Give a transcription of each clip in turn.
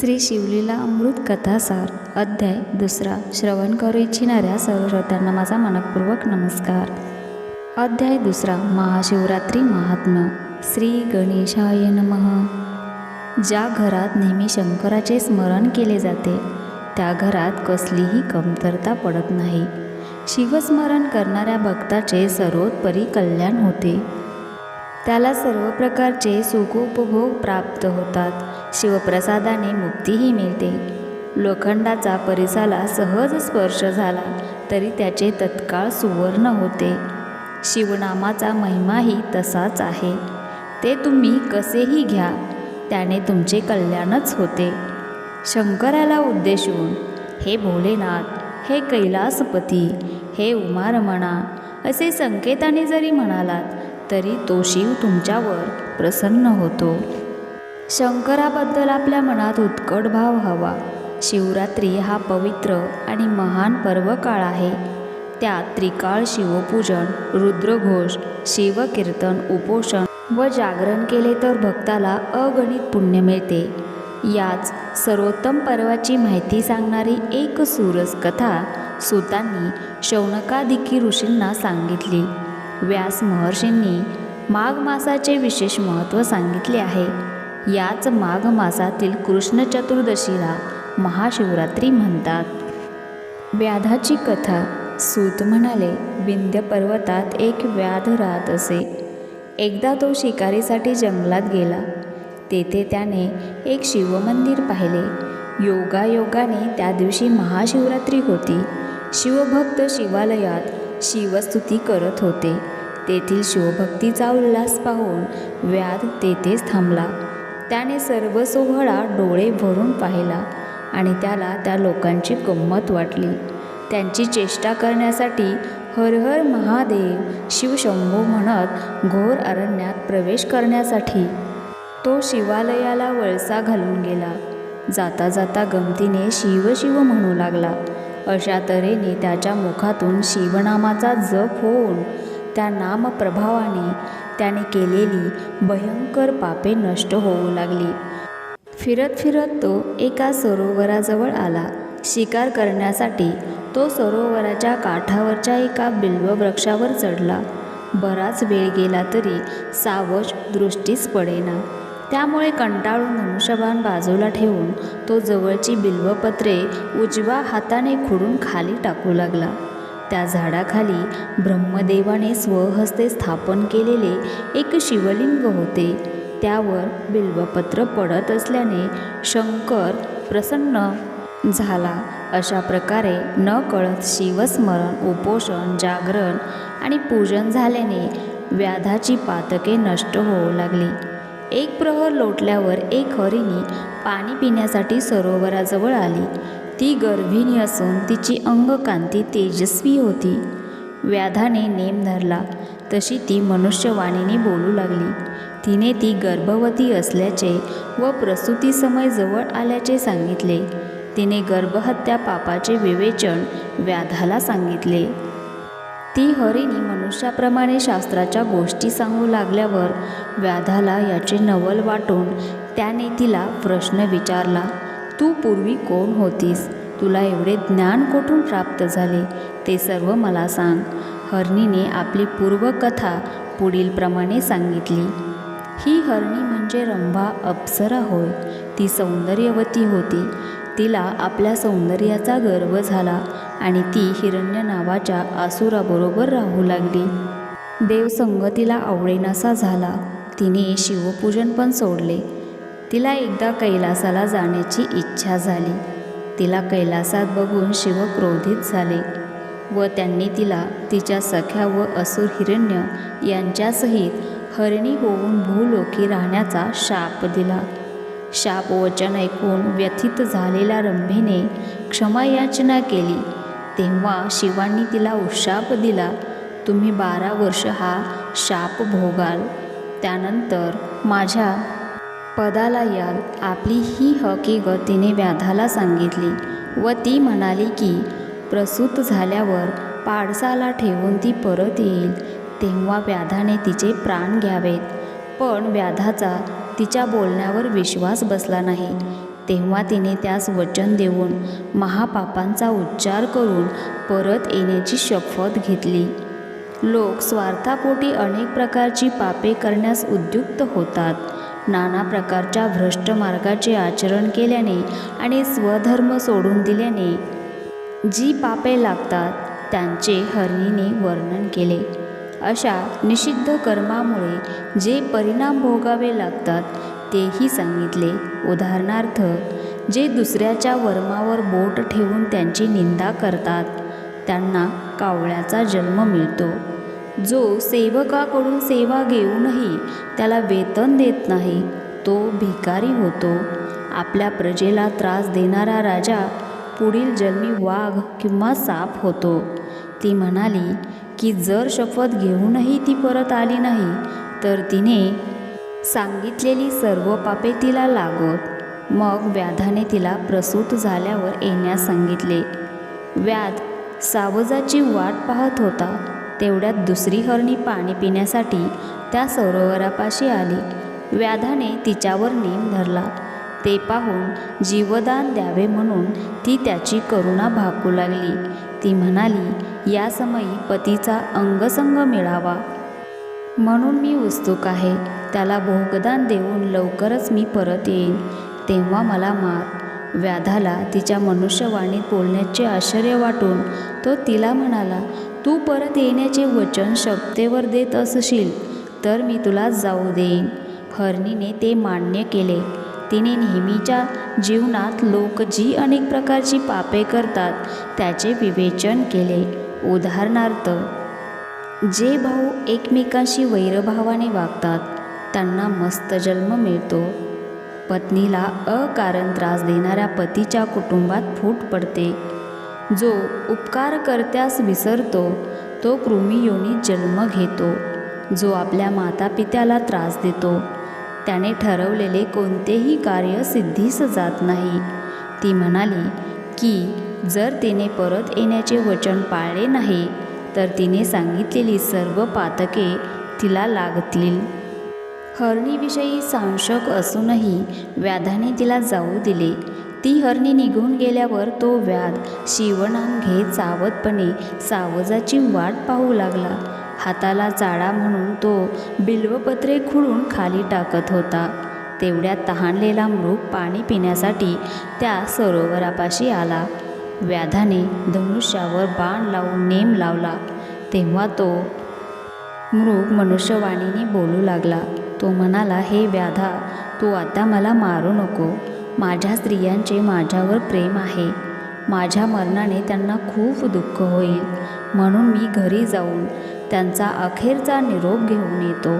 श्री शिवलीला अमृत कथासार अध्याय दुसरा श्रवण करू इच्छिणाऱ्या सर्व श्रोत्यांना माझा मनपूर्वक नमस्कार. अध्याय दुसरा महाशिवरात्री महात्म्य श्री गणेशाय नमः. ज्या घरात नेहमी शंकराचे स्मरण केले जाते त्या घरात कसलीही कमतरता पडत नाही. शिवस्मरण करणाऱ्या भक्ताचे सर्वोत्परी कल्याण होते. त्याला सर्व प्रकारचे सुखोपभोग प्राप्त होतात. शिवप्रसादाने मुक्तीही मिळते. लोखंडाचा परिसाला सहज स्पर्श झाला तरी त्याचे तत्काळ सुवर्ण होते. शिवनामाचा महिमाही तसाच आहे. ते तुम्ही कसेही घ्या त्याने तुमचे कल्याणच होते. शंकराला उद्देशून हे भोलेनाथ हे कैलासपती हे उमारमणा असे संकेताने जरी म्हणालात तरी तो शिव तुमच्यावर प्रसन्न होतो. शंकराबद्दल आपल्या मनात उत्कट भाव हवा. शिवरात्री हा पवित्र आणि महान पर्वकाळ आहे. त्यात त्रिकाळ शिवपूजन रुद्रघोष शिवकीर्तन उपोषण व जागरण केले तर भक्ताला अगणित पुण्य मिळते. याच सर्वोत्तम पर्वाची माहिती सांगणारी एक सुरस कथा सुतांनी शौनकादिकी ऋषींना सांगितली. व्यास महर्षींनी माघ मासाचे विशेष महत्त्व सांगितले आहे. याच माघ मासातील कृष्ण चतुर्दशीला महाशिवरात्री म्हणतात. व्याधाची कथा सूत म्हणाले विंध्य पर्वतात एक व्याध राहत असे. एकदा तो शिकारीसाठी जंगलात गेला. तेथे त्याने एक शिवमंदिर पाहिले. योगायोगाने त्या दिवशी महाशिवरात्री होती. शिवभक्त शिवालयात शिवस्तुती करत होते. तेथील शिवभक्तीचा उल्हास पाहून व्याध तेथेच थांबला. त्याने सर्व सोहळा डोळे भरून पाहिला आणि त्याला त्या लोकांची गंमत वाटली. त्यांची चेष्टा करण्यासाठी हर हर महादेव शिवशंभू म्हणत घोर अरण्यात प्रवेश करण्यासाठी तो शिवालयाला वळसा घालून गेला. जाता जाता गमतीने शिव शिव म्हणू लागला. अशा तऱ्हेने त्याच्या मुखातून शिवनामाचा जप होऊन त्या नामप्रभावाने त्याने केलेली भयंकर पापे नष्ट होऊ लागली. फिरत फिरत तो एका सरोवराजवळ आला. शिकार करण्यासाठी तो सरोवराच्या काठावरच्या एका बिल्व वृक्षावर चढला. बराच वेळ गेला तरी सावज दृष्टीस पडेना. त्यामुळे कंटाळून धनुष्यबाण बाजूला ठेवून तो जवळची बिल्वपत्रे उजव्या हाताने खुडून खाली टाकू लागला. त्या झाडाखाली ब्रह्मदेवाने स्वहस्ते स्थापन केलेले एक शिवलिंग होते. त्यावर बिल्वपत्र पडत असल्याने शंकर प्रसन्न झाला. अशा प्रकारे न कळत शिवस्मरण उपोषण जागरण आणि पूजन झाल्याने व्याधाची पातके नष्ट होऊ लागली. एक प्रहर लोटल्यावर एक हरिणी पाणी पिण्यासाठी सरोवराजवळ आली. ती गर्भिणी असून तिची अंगकांती तेजस्वी होती. व्याधाने नेम धरला. तशी ती मनुष्यवाणीने बोलू लागली. तिने ती गर्भवती असल्याचे व प्रसूती समय जवळ आल्याचे सांगितले. तिने गर्भहत्या पापाचे विवेचन व्याधाला सांगितले. ती हरिणी मनुष्याप्रमाणे शास्त्राच्या गोष्टी सांगू लागल्यावर व्याधाला याचे नवल वाटून त्याने तिला प्रश्न विचारला. तू पूर्वी कोण होतीस? तुला एवढे ज्ञान कोठून प्राप्त झाले? ते सर्व मला सांग. हरणीने आपली पूर्वकथा पुढीलप्रमाणे सांगितली. ही हरणी म्हणजे रंभा अप्सरा होय. ती सौंदर्यवती होती. तिला आपल्या सौंदर्याचा गर्व झाला आणि ती हिरण्य नावाच्या आसुराबरोबर राहू लागली. देवसंग तिला आवडेनासा झाला. तिने शिवपूजन पण सोडले. तिला एकदा कैलासाला जाण्याची इच्छा झाली. तिला कैलासात बघून शिव क्रोधित झाले व त्यांनी तिला तिच्या सख्या व असुर हिरण्य यांच्यासहित हरिणी होऊन भूलोकी राहण्याचा शाप दिला. शाप वचन ऐकून व्यथित झालेल्या रंभेने क्षमायाचना केली. तेव्हा शिवांनी तिला उशाप दिला तुम्ही बारा वर्ष हा शाप भोगाल. त्यानंतर माझ्या पदाला याल आपली ही हकीकत तिने व्याधाला सांगितली व ती म्हणाली की प्रसूत झाल्यावर पाडसाला ठेवून ती परत येईल तेव्हा व्याधाने तिचे प्राण घ्यावेत. पण व्याधाचा तिच्या बोलण्यावर विश्वास बसला नाही. तेव्हा तिने त्यास वचन देऊन महापापांचा उच्चार करून परत येण्याची शपथ घेतली. लोक स्वार्थापोटी अनेक प्रकारची पापे करण्यास उद्युक्त होतात. नाना प्रकारच्या भ्रष्ट मार्गाचे आचरण केल्याने आणि स्वधर्म सोडून दिल्याने जी पापे लागतात त्यांचे हरणीने वर्णन केले. अशा निषिद्ध कर्मामुळे जे परिणाम भोगावे लागतात तेही सांगितले. उदाहरणार्थ जे दुसऱ्याच्या वर्मावर बोट ठेवून त्यांची निंदा करतात त्यांना कावळ्याचा जन्म मिळतो. जो सेवकाकडून सेवा घेऊनही त्याला वेतन देत नाही तो भिकारी होतो. आपल्या प्रजेला त्रास देणारा राजा पुढील जन्मी वाघ किंवा साप होतो. ती म्हणाली की जर शपथ घेऊनही ती परत आली नाही तर तिने सांगितलेली सर्व पापे तिला लागत. मग व्याधाने तिला प्रसूत झाल्यावर येण्यास सांगितले. व्याध सावजाची वाट पाहत होता. तेवढ्यात दुसरी हरणी पाणी पिण्यासाठी त्या सरोवरापाशी आली. व्याधाने तिच्यावर नेम धरला. ते पाहून जीवदान द्यावे म्हणून ती त्याची करुणा भाकू लागली. ती म्हणाली या समयी पतीचा अंगसंग मिळावा. म्हणून मी उत्सुक आहे. त्याला भोगदान देऊन लवकरच मी परत येईन. तेव्हा मला मार. व्याधाला तिच्या मनुष्यवाणीत बोलण्याचे आश्चर्य वाटून तो तिला म्हणाला तू परत येण्याचे वचन शब्देवर देत असशील तर मी तुला जाऊ देईन. हरणीने ते मान्य केले. तिने नेहमीच्या जीवनात लोक जी अनेक प्रकारची पापे करतात त्याचे विवेचन केले. उदाहरणार्थ जे भाऊ एकमेकांशी वैरभावाने वागतात त्यांना मस्त जन्म मिळतो. पत्नीला अकारण त्रास देणाऱ्या पतीच्या कुटुंबात फूट पडते. जो उपकार करत्यास विसरतो तो कृमियोनीत जन्म घेतो. जो आपल्या मातापित्याला त्रास देतो. त्याने ठरवलेले कोणतेही कार्य सिद्धीस जात नाही. ती म्हणाली की जर तिने परत येण्याचे वचन पाळले नाही तर तिने सांगितलेली सर्व पातके तिला लागतील. हरणीविषयी सांशक असूनही व्याधाने तिला जाऊ दिले. ती हरणी निघून गेल्यावर तो व्याध शिवनाम घेत सावधपणे सावजाची वाट पाहू लागला. हाताला चाळा म्हणून तो बिल्वपत्रे खुडून खाली टाकत होता. तेवढ्यात तहानलेला मृग पाणी पिण्यासाठी त्या सरोवरापाशी आला. व्याधाने धनुष्यावर बाण लावून नेम लावला. तेव्हा तो मृग मनुष्यवाणीने बोलू लागला. तो म्हणाला हे व्याधा तू आता मला मारू नको. माझ्या स्त्रियांचे माझ्यावर प्रेम आहे. माझ्या मरणाने त्यांना खूप दुःख होईल. म्हणून मी घरी जाऊन त्यांचा अखेरचा निरोप घेऊन येतो.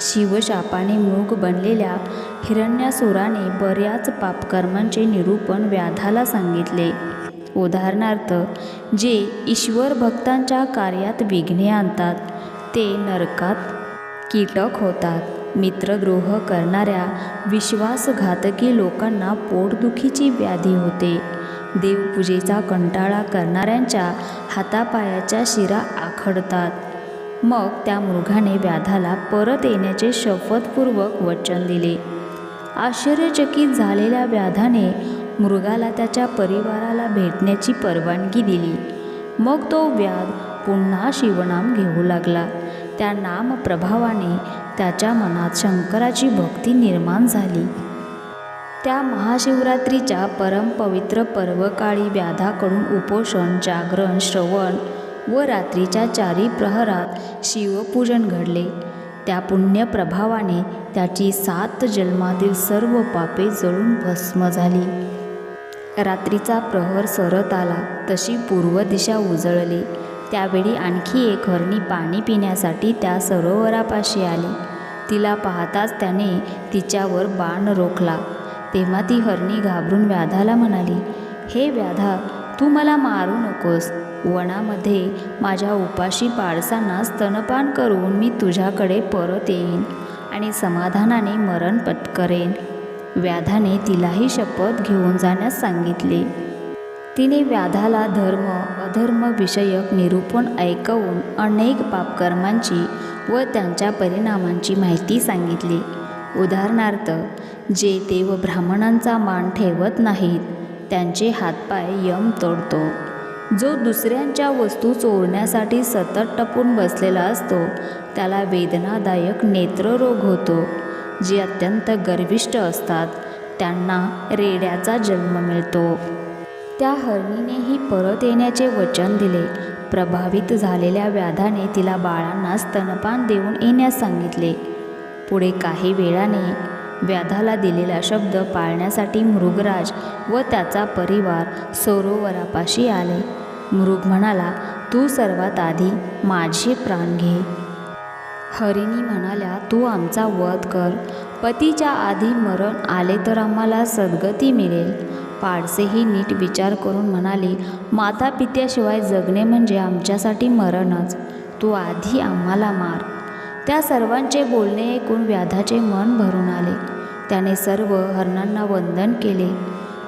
शिवशापाने मृग बनलेल्या हिरण्यासुराने बऱ्याच पापकर्मांचे निरूपण व्याधाला सांगितले. उदाहरणार्थ जे ईश्वर भक्तांच्या कार्यात विघ्ने आणतात ते नरकात कीटक होतात. मित्रद्रोह करणाऱ्या विश्वासघातकी लोकांना पोटदुखीची व्याधी होते. देवपूजेचा कंटाळा करणाऱ्यांच्या हातापायाच्या शिरा आखडतात. मग त्या मृगाने व्याधाला परत येण्याचे शपथपूर्वक वचन दिले. आश्चर्यचकित झालेल्या व्याधाने मृगाला त्याच्या परिवाराला भेटण्याची परवानगी दिली. मग तो व्याध पुन्हा शिवनाम घेऊ लागला. त्या नामप्रभावाने त्याच्या मनात शंकराची भक्ती निर्माण झाली. त्या महाशिवरात्रीच्या परमपवित्र पर्वकाळी व्याधाकडून उपोषण जागरण श्रवण व रात्रीच्या चारी प्रहरात शिवपूजन घडले. त्या पुण्यप्रभावाने त्याची सात जन्मातील सर्व पापे जळून भस्म झाली. रात्रीचा प्रहर सरत आला तशी पूर्व दिशा उजळली. त्यावेळी आणखी एक हरणी पाणी पिण्यासाठी त्या सरोवरापाशी आली. तिला पाहताच त्याने तिच्यावर बाण रोखला. तेव्हा ती हरणी घाबरून व्याधाला म्हणाली हे व्याधा तू मला मारू नकोस. वनामध्ये माझ्या उपाशी पाळसांना स्तनपान करून मी तुझ्याकडे परत येईन आणि समाधानाने मरण पत्करेन. व्याधाने तिलाही शपथ घेऊन जाण्यास सांगितले. तिने व्याधाला धर्म अधर्मविषयक निरूपण ऐकवून अनेक पापकर्मांची व त्यांच्या परिणामांची माहिती सांगितली. उदाहरणार्थ जे देव ब्राह्मणांचा मान ठेवत नाहीत त्यांचे हातपाय यम तोडतो. जो दुसऱ्यांच्या वस्तू चोरण्यासाठी सतत टपून बसलेला असतो त्याला वेदनादायक नेत्ररोग होतो. जे अत्यंत गर्विष्ट असतात त्यांना रेड्याचा जन्म मिळतो. त्या हरणीनेही परत येण्याचे वचन दिले. प्रभावित झालेल्या व्याधाने तिला बाळांना स्तनपान देऊन येण्यास सांगितले. पुढे काही वेळाने व्याधाला दिलेला शब्द पाळण्यासाठी मृगराज व त्याचा परिवार सरोवरापाशी आले. मृग म्हणाला तू सर्वात आधी माझे प्राण घे. हरिणी म्हणाल्या तू आमचा वध कर. पतीच्या आधी मरण आले तर आम्हाला सद्गती मिळेल. पाडसेही नीट विचार करून म्हणाले माता पित्याशिवाय जगणे म्हणजे आमच्यासाठी मरणच. तू आधी आम्हाला मार. त्या सर्वांचे बोलणे ऐकून व्याधाचे मन भरून आले. त्याने सर्व हरणांना वंदन केले.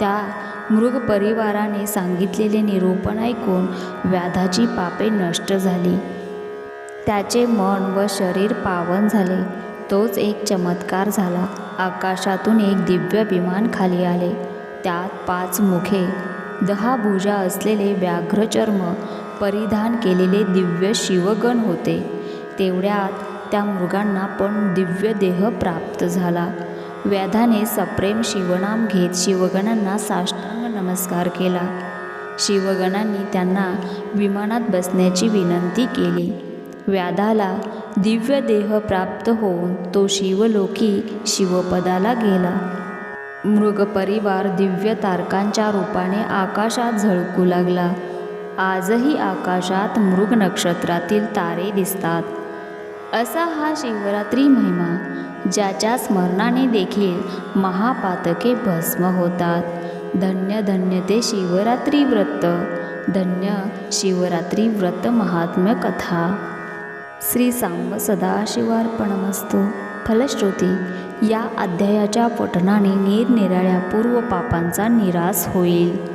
त्या मृग परिवाराने सांगितलेले निरूपण ऐकून व्याधाची पापे नष्ट झाली. त्याचे मन व शरीर पावन झाले. तोच एक चमत्कार झाला. आकाशातून एक दिव्य विमान खाली आले. त्यात पाच मुखे दहा भुजा असलेले व्याघ्रचर्म परिधान केलेले दिव्य शिवगण होते. तेवढ्यात त्या मृगांना पण दिव्य देह प्राप्त झाला. व्याधाने सप्रेम शिवनाम घेत शिवगणांना साष्टांग नमस्कार केला. शिवगणांनी त्यांना विमानात बसण्याची विनंती केली. व्याधाला दिव्य देह प्राप्त होऊन तो शिवलोकी शिवपदाला गेला. मृगपरिवार दिव्य तारकांच्या रूपाने आकाशात झळकू लागला. आजही आकाशात मृग नक्षत्रातील तारे दिसतात. असा हा शिवरात्री महिमा ज्याच्या स्मरणाने देखील महापातके भस्म होतात. धन्य धन्य ते शिवरात्री व्रत. धन्य शिवरात्री व्रत महात्म्य कथा. श्री सांब सदाशिवार्पणमस्तू. फलश्रुती. या अध्यायाच्या पठणाने निरनिराळ्या पूर्व पापांचा निराश होईल.